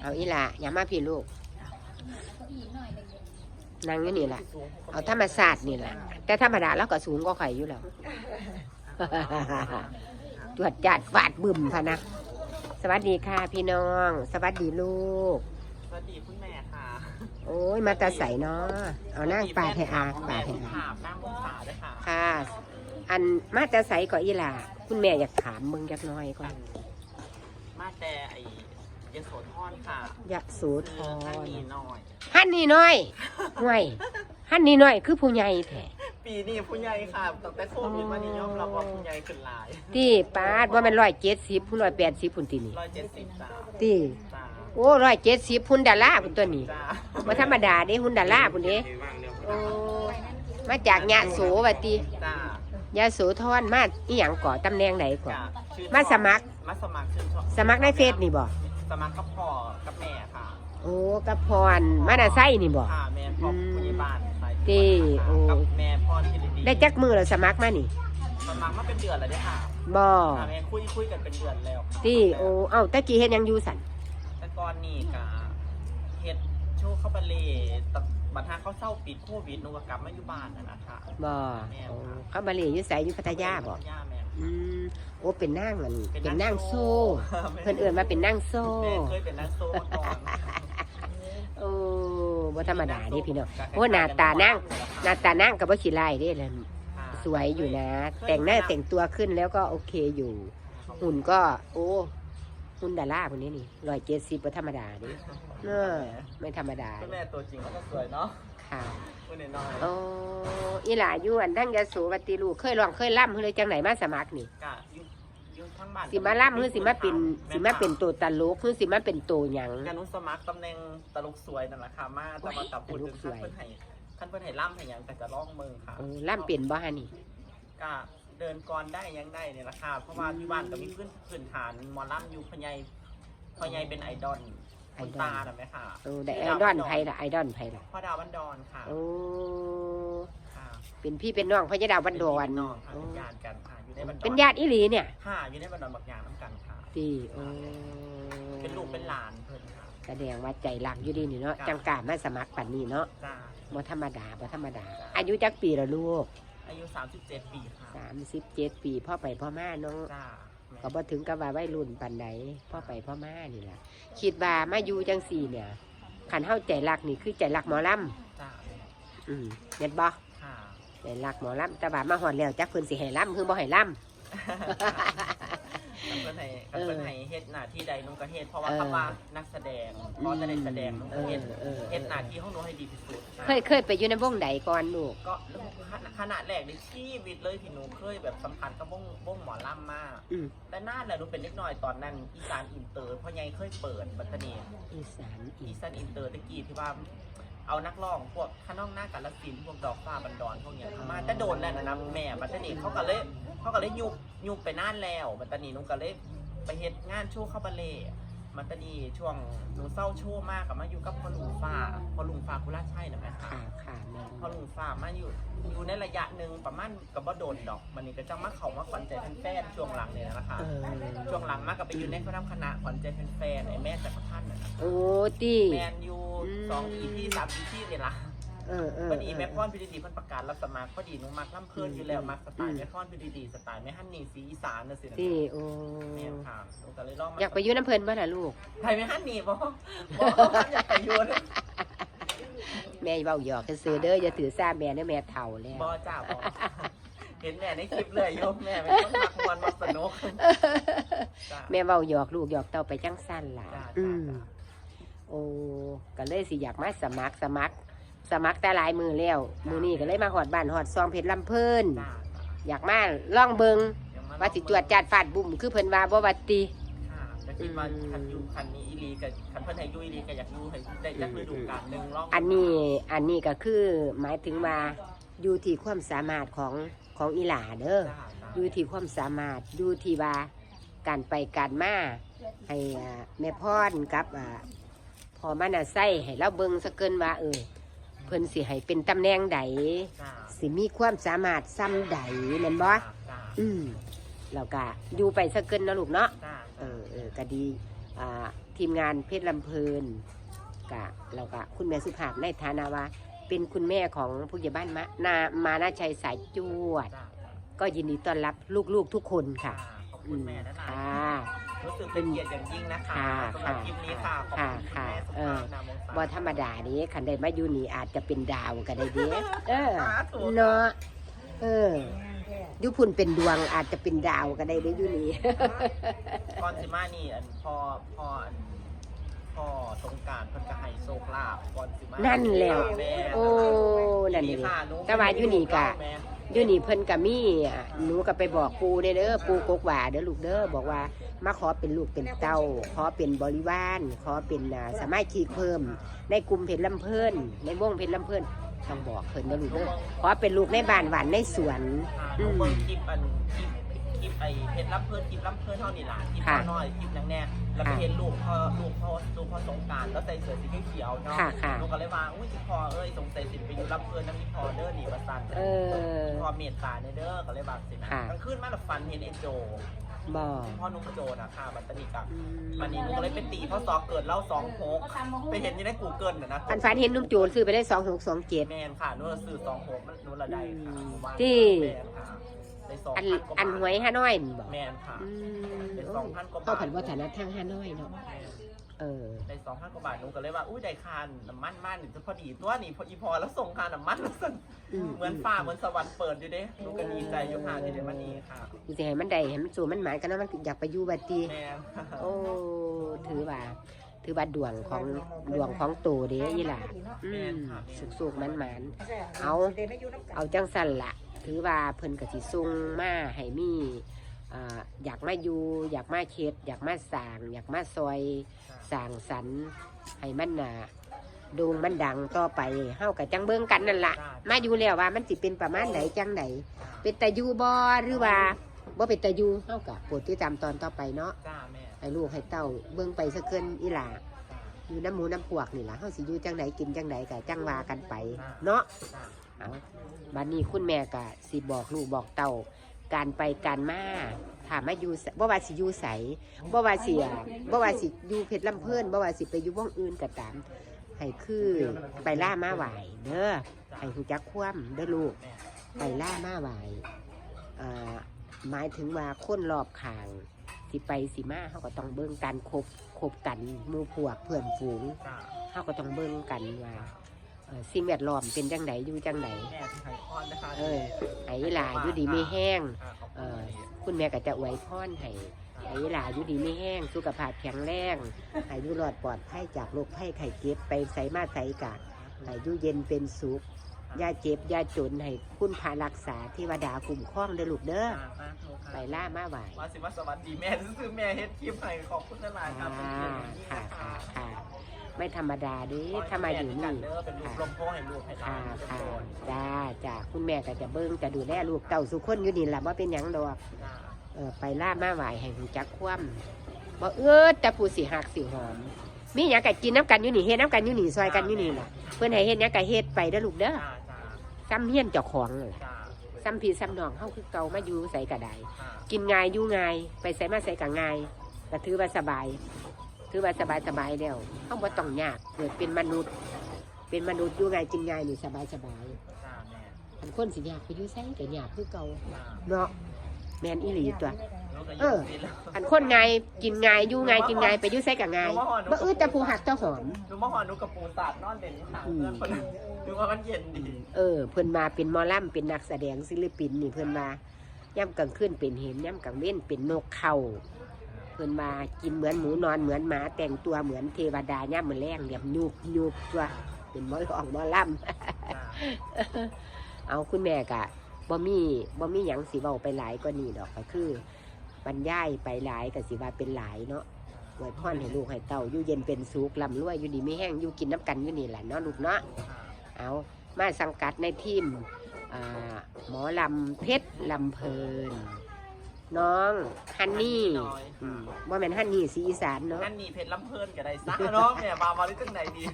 เอาอีหล่ะอย่ามาพี่ลูกนั่งอยู่นี่แหละเอาธรรมศาสตร์นี่แหละแต่ธรรมดาแล้วก็สูงก็ไข่อยู่แล้วตรวจจัดฟาดบึมพะนะสวัสดีค่ะพี่น้อง สวัสดีลูก สวัสดีคุณแม่ค่ะ โอ้ยมาตาใสเนาะเอานั่งปลาแทอาปลาแทอาถามนั่งบนขาด้วยค่ะค่ะ อันมาตาใสก็อีหล่ะคุณแม่อยากถามมึงจักหน้อยก่อนมาแต่ไอ้ ยโสธรค่ะยะโสธคือท่านรนี่น้อยฮันนี่น้อยห่วยฮันนี่น้อยคือผู้ใหญ่แท้ปีนี้ผู้ใหญ่ค่ะตั้งแต่โควิดมานี่ยอมรับว่าผู้ใหญ่ขึ้นหลายที่ปาดว่ามันร้อยเจ็ดสิบพุ่นร้อยแปดสิบพุ่นตีนี่ร้อยเจ็ดสิบจ้าที่จ้าโอ้ร้อยเจ็ดสิบพุ่นดาราพุ่นตัวนี้จ้าว่าธรรมดาเด้หุ่นดาราพุ่นเด้โอ้มาจากยะโสวัติจ้ายะโสธรมาอีหยังก่อตำแหน่งไหนก่อจ้าชื่อมาสมัคร มาสมัครชื่นชอบสมัครในเฟซนี่บ่ สมัครกับพ่อกับแม่ค่ะโอ้กับพรมาดาไซนี่บ่ ค่ะแม่พ่อผู้ใหญ่บ้านสายที่โอ้ กับแม่พ่อที่ดีได้จักมือแล้วสมัครมานี่สมัครมาเป็นเดือนแล้วเนี่ยค่ะบ่ค่ะแม่คุยคุยกันเป็นเดือนแล้วค่ะที่โอ้เอ้าตะกี้เฮ็ดหยังอยู่สันแต่ก่อนนี่กะเฮ็ดโชว์เข้าบัลเล่ตะ บัดทาเขาเศร้าปิดโควิดหนูก็กลับมาอยู่บ้านนั่นนะคะบ่โอ้เขามาเรียนอยู่ไสอยู่พัทยาบ่พัทยาแม่อืมโอ้เป็นนางมันเป็นเป็นนานางงโซ่โซ่เพิ่นเอื่นมาเป็นนางโซ่ แม่เคยเป็นนักโซ่มาก่อนโอ้บ่ธรรมดาเด้พี่น้อง โอ้หน้าตานางหน้าตานางก็บ่ขี้ไล่เด้เลยสวยอยู่นะ แต่งหน้าแต่งตัวขึ้นแล้วก็โอเคอยู่ หุ่นก็ โอ้ หุ่นดาราคนนี้นี่ร้อยเจ็ดสิบบ่ธรรมดาเดิ เออไม่ธรรมดาคุณแม่ตัวจริงเขาก็สวยเนาะค่ะคุณน้อยโอ้อีหลาอยู่อันทั้งยาสูปฏิลูกเคยลองเคยล่ำเฮ้ยจังไหนมาสมัครนี่กะอยู่อยู่ทั้งบ้านสิมาล่ำเฮ้ยสิมาเป็นสิมาเป็นตัวตลกเฮ้ยสิมาเป็นตัวหยังการนุสมัครตำแหน่งตลกสวยนั่นแหละค่ะมาแต่มากับพูดถึงตลขั้นกสวยเพิ่นให้ขั้นเพิ่นให้ล่ำให้หยังก็จะร้องเมืองค่ะเออล่ำเป็นบ่ฮะนี่ก็เดินก่อนได้ยังได้เนี่ยแหละค่ะเพราะว่าที่บ้านก็มีพื้นพื้นฐานหมอลำอยู่พญายพญายเป็นไอดอล คุณตาน่ะไหมค่ะเออได้ไอดอลไผล่ะไอดอลไผล่ะพ่อดาวบันดอนค่ะโอ้ค่ะเป็นพี่เป็นน้องพญาดาวบันดอนเป็พี่น้องค่ะเป็นญาติกันค่ะอยู่ในบันดอนเป็นญาติอีหลีเนี่ยค่ะอยู่ในบันดอนบักยางน้ำกันค่ะ ตีโอ้เป็นลูกเป็นหลานเพิ่นค่ะ แสดงว่าใจรักอยู่ดีนี่เนาะจ้ะจังกล้ามาสมัครปันนี้เนาะจ้าบ่ธรรมดาบ่ธรรมดา อายุจักปีละลูกอายุ 37 ปีค่ะสามสิบเจ็ดปีพ่อไปพ่อมาเนาะจ้าแม่ ก็บ่ถึงกับว่าวัยรุ่นปานใดพ่อไปพ่อมานี่ล่ะคิดว่ามาอยู่จังสี่เนี่ยขันเฮาใจรักนี่คือใจรักหมอลจ้าำอืมเห็นบ่ค่ะ ใจรักหมอลำแต่ว่ามาฮอดแล้วจักเพิ่นสิให้ลำคือบ่ให้ล คันเพิ่นให้คันเพิ่นให้เฮ็ดหน้าที่ใดหนุ่งก็เฮ็ดเพราะว่าเออคำว่านักแสดงพอจะได้แสดงหนุ่งเอก็อเฮ็ดเออ เฮ็ดหน้าที่ของหนูให้ดีที่สุดเคยเคยไปอยู่ในวงใดก่อนลูก ก็ขนาดแรกในชีวิตเลยที่หนูเคยแบบสัมพันธ์กับวงวงหมอลำมาก อืมแต่น่าแหละหนูเป็นเล็กน้อยตอนนั้นอีสานอินเตอร์เพราะยังเคยเปิดบัตตานี อีสานอีอีสาสานนอินเตอร์ตะกี้ที่ว่า เอานักร้องพวกข้าน้องหน้ากาลสินธุ์พวกดอกฟ้าบันดอนพวกเนี้ยเข้ามาแต่โดนแล้วนะนะแม่บัตตานีเขาก็เลยเขาก็เลยยุบยุบไปนานแล้วบัตตานีหนูก็เลยไปเฮ็ดงานโชว์เข้าบัลเล่ ต์บัตตานีช่วงหนูเศร้าโชว์มากกับมาอยู่กับพ่อลุงฟ้าพ่อลุงฟ้าคุราชัยนะแม่ค่ะค่ะค่ะแม่พอลุงฟ้ามาอยู่อยู่ในระยะหนึ่งประมาณกับว่าโดนดอกมันนี่ก็จะมาเขามาขวัญใจแฟนๆช่วงหลังเนี่ยนะคะเออช่วงหลังมาก็ไปอยู่ในคณะคณะขวัญใจแฟนๆไอ้แม่จักรพันธ์น่ะนะโอ้ตี แมนอยู่อืม สองอีพีสามอีพีเนี่ยละ เออเออพอดีเออแม่พรพิดีๆเพิ่นประกาศรับสมัครพอดีหนูมักล่ำเพลินอยู่แล้วมักสไตล์แม่พรพิดีๆสไตล์แม่ฮันนี่สีอีสานน่ะสินะตีโอ้แม่ค่ะหนูก็เลยลองมาอยากไปอยู่น้ำเพลินบ่ล่ะลูก ไทยแม่ฮันนี่บ่บ่อยากไปอยู่นะแม่เว้าหยอกซื้อๆเด้ออย่าถือซ่าแม่เด้อแม่เฒ่าแล้วบ่จ้าบ่เห็นแม่ในคลิปเลยโยมแม่เป็นคนมักมวนมักสนุกจ้าแม่เว้าหยอกลูกหยอกเต้าไปจังสั้นล่ะจ้าอืมจ้าโอ้ก็เลยสิอยากมาสมัครสมัคร สมัครแต่หลายมือแล้วมือนี้ก็เลยมาหอดบ้านหอดซองเพชรลำเพิ่นจ้าอยากมาล่องเบิงยังมว่าสิจวดจัดฟาดบุ่มคือเพิ่นว่าบ่วัดติค่ะจะคิดว่าคันอยูคันนี้อีลีกับคันเพิ่นให้อยูอีลีก็อยากอยูให้ได้จักฤดูกาลหนึ่งรอบอันนี้อันนี้ก็คือหมายถึงว่าอยู่ที่ความสามารถของของอีหลาเด้อจ้าจ้าอยู่ที่ความสามารถอยู่ที่ว่าการไปการมาให้อ่าแม่พรกับอ่าพอมันน่ะใส่ให้เราเบิ่งซะเกินว่าเออเพิ่นสิให้เป็นตำแหน่งใดจ้าสิมีความสามารถซ้ำใดแม่นบ่จ้าอืมแล้วก็อยู่ไปซะเกินเนาะลูกเนาะ จ้าเออเออก็ดีอ่าททีมงานเพชรลำเพลินกะเรากะคุณแม่สุภาพในฐานะว่า เป็นคุณแม่ของผู้ใหญ่บ้านมะนามานาชัยสายจวด จ้าก็ยินดีต้อนรับลูกๆทุกคนค่ะขอบอืคุณมแม่นะ ค่ะ รู้สึกเป็นเกียรติอย่างยิ่งนะคะค่ะสำหรับคลิปนี้ค่ะขอบค่ะคุณค่ะแม่สุเอภาอพนามวงศ์บ่ธรรมดานี้คันใดมาอยู่นี่อาจจะเป็นดาวก็ได้เด้เออสาธุ เนาะเอออยุพุ่นเป็นดวงอาจจะเป็นดาวก็ได้เด้ออยู่นี่ ก่อนสิมานี่อันพ่อพ่ออันพ่อสงกรารเพิ่นก็ให้โชคลาภก่อนสิมานั่นแหล้วม่โอ้นั่นนี่ค่ะหนูแต่ว่าอยู่นี่กะแม่อยู่นี่เพิ่นก็มีอะหนูก็ไปบอกปูเด้อเด้อปูกกว่าเด้อลูกเด้อบอกว่า มาขอเป็นลูกเป็นเต้า ขอเป็นบริวารขอเป็นอ่าสามารถคีเพิ่ม ในกลุ่มเพชรลำเพิ่นในวงเพชรลำเพิ่นต้องบอกเพิ่นเด้อลูกเด้อขอเป็นลูกในบ้านหวานในสวนค่ะหอืนูมเบิ่งคลิปอันคลิปคลิปไอ้เพชรรับเพิ่นคลิปรับเพิ่นเท่านี่ล่ะคลิปค่ะพ่อน้อยคลิปนังแน่แล้วก็ค่ะเห็นลูกพ่อลูกพ่อลูกพ่อสงกรารแล้วใส่เสื้อสีเขียวๆเนาะค่ะค่ะหนูก็เลยว่าอุ้ยสิพอเอ้ยสงสัยสิไปอยู่รับเพิ่นน้ำมีพอเด้อนี่ว่าซั่นเออพอเมตตาในเด้อก็เลยบาสินะค่ะกลางคืนมาแล้วฝันเห็นไอ้โจ บอกพ่อนุ่มโจนะค่ะบัตตานีกับอืมวันนี้หนูก็เลยไปตีพ่อซอเกิดเล่าสองหกไปเห็นอยู่ในกูเกิลนะนะอันฝันเห็นนุ่มโจรซื้อไปได้สองหกสองเจ็ดแมนค่ะนู่นสื่อสองหกมันนู่นละได้ค่ะอืมว่าที่แมนค่ะได้สองอันพันกว่าอันบาทหวยฮานอยนี่บอกแมนค่ะอืมเป็นสองพันกว่าบาทเข้าผันวัฒนธรรมฮานอยเนาะ เออ ได้สองพันกว่าบาทหนูก็เลยว่า อุ้ยได้คานน้ำมันมันนี่จะพอดีตัวนี่พออีพอแล้วส่งคานน้ำมันแล้วสั่นอืม เหมือนฟ้าเหมือนสวรรค์เปิดอยู่เด้หนูก็ดีใจอยู่ค่ะที่ได้มานี่ค่ะกูจะให้มันได้ให้มันสู่มันหมายกันนะมันอยากไปอยู่บัดตีแมนค่ะโอ้ถือว่า ถือว่าดวงของดวงของโตเด้ยี่ล่ะอืมสุกๆมันหมานๆเอาเอาจังสั่นละถือว่าเพิ่นกะสิส่งมาให้มีอ่าอยากมาอยู่ อยากมาเค็ดอยากมาสร้าง อยากมาซอย สร้างสรรค์ให้มันน่ะโด่งมันดังต่อไปเฮากับจังเบิ่งกันนั่นละมาอยู่แล้วว่ามันสิเป็นประมาณไหนจังไหนเป็นตาอยู่บ่หรือว่าบ่เป็นตาอยู่เฮากับโปรดติดตามตอนต่อไปเนาะจ้าแม่ให้ลูกให้เต้าเบิ่งไปสักเกินอีหล่าอยู่น้ำหมูน้ำพวกนี่ล่ะเฮาสิอยู่จังไหนกินจังไหนก็จังว่ากันไป เนาะจ้าเอาบัดนี้คุณแม่ก็สิบอกลูกบอกเต้าการไปการมา ถามมาอยู่ไสบ่ว่าสิอยู่ไสบ่ว่าสิอะบ่ว่าสิอยู่เพชรลำเพิ่นบ่ว่าสิไปอยู่วงอื่นก็ตามให้คือไปล่ามาไหวเด้อให้ฮู้จักความเด้อลูกไปล่ามาไหวเอ่อหมายถึงว่าคนรอบข้างสิไปสิมาเขาก็ต้องเบิ่งการคบคบกันหมู่พวกเพื่อนฝูงเขาก็ต้องเบิ่งกันว่า สิ่งแวดล้อมเป็นจังไดอยู่จังไดแม่ที่ไทยพอนนะคะเออไห้หลาอยู่ดีไม่แห้งค่ะขอบเอคุณอคุณแม่ก็จะอวยพรให้ไห้หลาอยู่ดีไม่แห้ง สุขภาพแข็งแรงให้อยู่รอดปลอดภัยจากโรคภัยไข้เจ็บไปใส่มาใส่กะให้อยู่เย็นเป็นสุขอย่าเจ็บอย่าจนให้คุณพารักษาเทวดาคุ้มครองเด้อลูกเด้อค่ะสาธุค่ะไปล่ามาไหวว่าสิว่าสวัสดีแม่ซื้อแม่เฮ็ดคลิปให้ขอบคุณหลายๆครัค่ะบเป็นเกียรติอย่างยิ่งค่ะนะคะค่ะค่ะ ไม่ธรรมดาเด้ถ้ามาอยู่นี่เด้อเป็นลูกลมโพให้ลูกให้หลาค่ะนเป็นค่ะโดนจ้าจ้าคุณแม่ก็จะเบิ้งจะดูแลลูกเต่าสุขคนอยู่นี่แหละว่าเป็นหยังดอกจ้าเออไปล่ามาไหวให้หูจักคว่ำบ่เอื้อแต่ผู้สิหักสิหอม มีหยังก็กินน้ำกันอยู่นี่เฮ็ดน้ำกันอยู่นี่ซอยกันอยู่นี่ล่ะ เพื่อนให้เฮ็ดหยังก็เฮ็ดไปเด้อลูกเด้อจ้าจ้าซ้ำเฮียนเจ้าของนั่นล่ะจ้าซ้ำพี่ซ้ำน้องเฮาคือเก่ามาอยู่ใส่กระไดค่ะกินง่ายอยู่ง่ายไปใส่มาใส่ก็ง่ายก็ถือว่าสบาย ถือว่าสบายสบายแล้วเฮาบ่ต้องยากเกิดเป็นมนุษย์ เป็นมนุษย์อยู่ง่ายกินง่ายนี่สบายสบายจ้าแม่อันคนสิยากไปอยู่ไสก็ยากคือเก่าจ้าเนาะแม่นอีหลีตัวลูกก็เอยือนสิแล้วอันคนง่ายกินง่ายอยู่ง่ายกินง่ายไปอยู่ไสก็ง่ายบ่อื้อแต่ผู้หักเจ้าหอมดูเมื่อวานหนูกับปูสาดนอนเด่นขางอืมเพื่อนคนนึงดูว่ามันเย็นดีเออ เพิ่นมาเป็นหมอลำเป็นนักแสดงศิลปินนี่เพิ่นมาย่ำกลางคืนเป็นเห็นย่ำกลางเว้นเป็นนกเขาเพิ่นมากินเหมือนหมูนอนเหมือนหมาแต่งตัวเหมือนเทวดาย่ำมือแรงเรียบยุบยุบตัวเป็นหมอลองหมอลำจ้าเอาคุณแม่กะบ่มีบ่มีหยังสิเว้าไปหลายกว่านี้ดอกก็คือบรรยายไปหลายก็สิว่าเป็นหลายเนาะไว้พรให้ลูกให้เต้าอยู่เย็นเป็นสุขลำรวยอยู่ดีไม่แห้งอยู่กินน้ำกันอยู่นี่แหละเนาะลูกเนาะเอามาสังกัดในทีมอ่าหมอลำเพชรลำเพลิน น้องฮันนี่อืมว่าแม่นฮันนี่สีอีสานเนาะ นั่นนี่เพชรลำเพลินก็ได้ซะน้องเนี่ยมามาได้จังไหนดี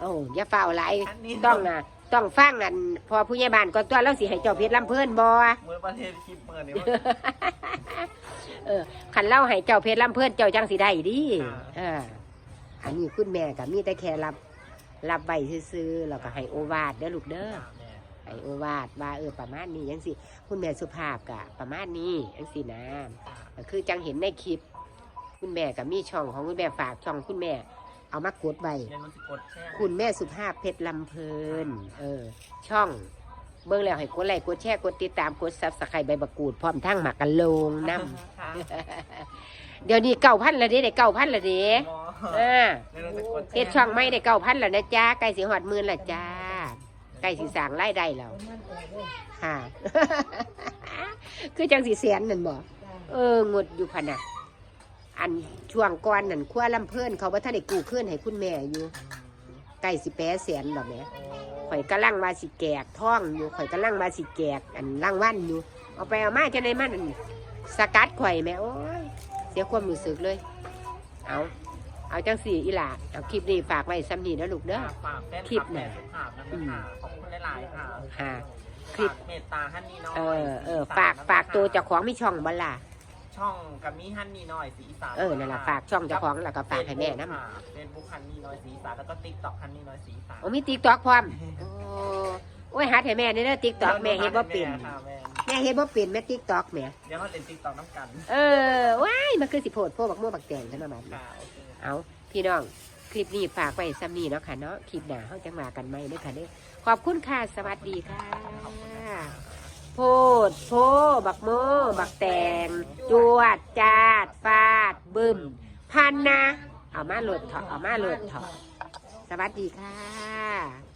โอ้อย่าเฝ้าหลายฮันนี่ต้องนะต้องฟังนั่นพอผู้ใหญ่บ้านก่อนตัวเราสิให้เจ้าเพชรลำเพลินบ่มือประเทศคลิปเมื่อนี้เออขันเล่าให้เจ้าเพชรลำเพื่อนเจ้าจังสิได้ดิเอออันนี้คุณแม่กับมีแต่แค่รับ รับใบซื้อๆแล้วก็ให้โอวาดเด้อลูกเด้อ แม่ให้โอวาดว่าเออประมาณนี้ยังสิคุณแม่สุภาพกะประมาณนี้ยังสินะก็คือจังเห็นในคลิป คุณแม่กับมีช่องของคุณแม่ฝากช่องคุณแม่ เอามากดไว้เรียนมันสิกดแช่คุณแม่สุภาพเพชรลำเพลินเออ ช่องเบิ่งแล้วให้กดไลค์กดแชร์กดติดตามกดซับสไครต์ใบบักกูดพร้อมทั้งหมากกันลงน้ค่ะำเดี๋ยวนี้เก้าพันละเด้ได้เก้าพันละเด้หมออ่าเรียนมันสิกดแเฮ็ดช่องไม่ได้เก้าพันแล้วนะจ้าใกล้สิหอดหมื่นละจ้า ใกล้สิสร้างรายได้แล้วค่ะ คือจังสิแสนนั่นบ่เอองดอยู่พะนะอันช่วงก่อนนั่นครัวลำเพิ่นเขาบ่ทันได้กู้คืนให้คุณแม่อยู่ใกล้สิแปะแสนดอกแหม่ข่อยกำลังว่าสิแกกท่องอยู่ข่อยกำลังว่าสิแกกอันร่างวันอยู่เอาไปเอามาจะในมันอันสกัดข่อยแม่โอ้ยเสียความรู้สึกเลย เอาเอาจังสี่อีหลาเอาคลิปนี้ฝากไว้ซ้ำนี่นะลูกเด้อฝากแฟนคลิปแม่น่ะ สุภาพนะคะขอบคุณหลายๆค่ะค่ะ คลิป ฝากเมตตาฮันนี่น้อยเออเออสีฝากนะคะฝากตัวเจ้าของไม่ช่องบัลล่ะ ช่องกับมีฮันนี่น้อยสีอีสานเออนั่นแหละฝากช่องเจ้าของแล้วก็ฝากให้แม่น้ำเฟซบุ๊กฮันนี่น้อยสีอีสานแล้วก็ติ๊กต็อกฮันนี่น้อยสีอีสานโอ้มีติ๊กต็อกพร้อมโอ้โอ้ยหาให้แม่นี่เด้อติ๊กต็อกแม่เฮ็ดบ่เป็นค่ะแม่แม่เฮ็ดบ่เป็นแม่ติ๊กต็อกแม่เดี๋ยวเขาเล่นติ๊กต็อกน้ำกันเออว้ายมันคือสิโพดพวกบักม่วงบักแตงกันมาบัดนี้ค่ะโอเค เอาพี่น้อง คลิปนี้ฝากไว้ซ้ำนี้เนาะค่ะเนาะคลิปหน้าเขาจะมากันไหมเด้อค่ะเด้อขอบคุณค่ะสวัสดีค่ะ โพดโพบักโมบักแตงจวดจาดฟาดบึมพันนะ เอามาโหลดเถอะเอามาโหลดเถอะสวัสดีค่ะ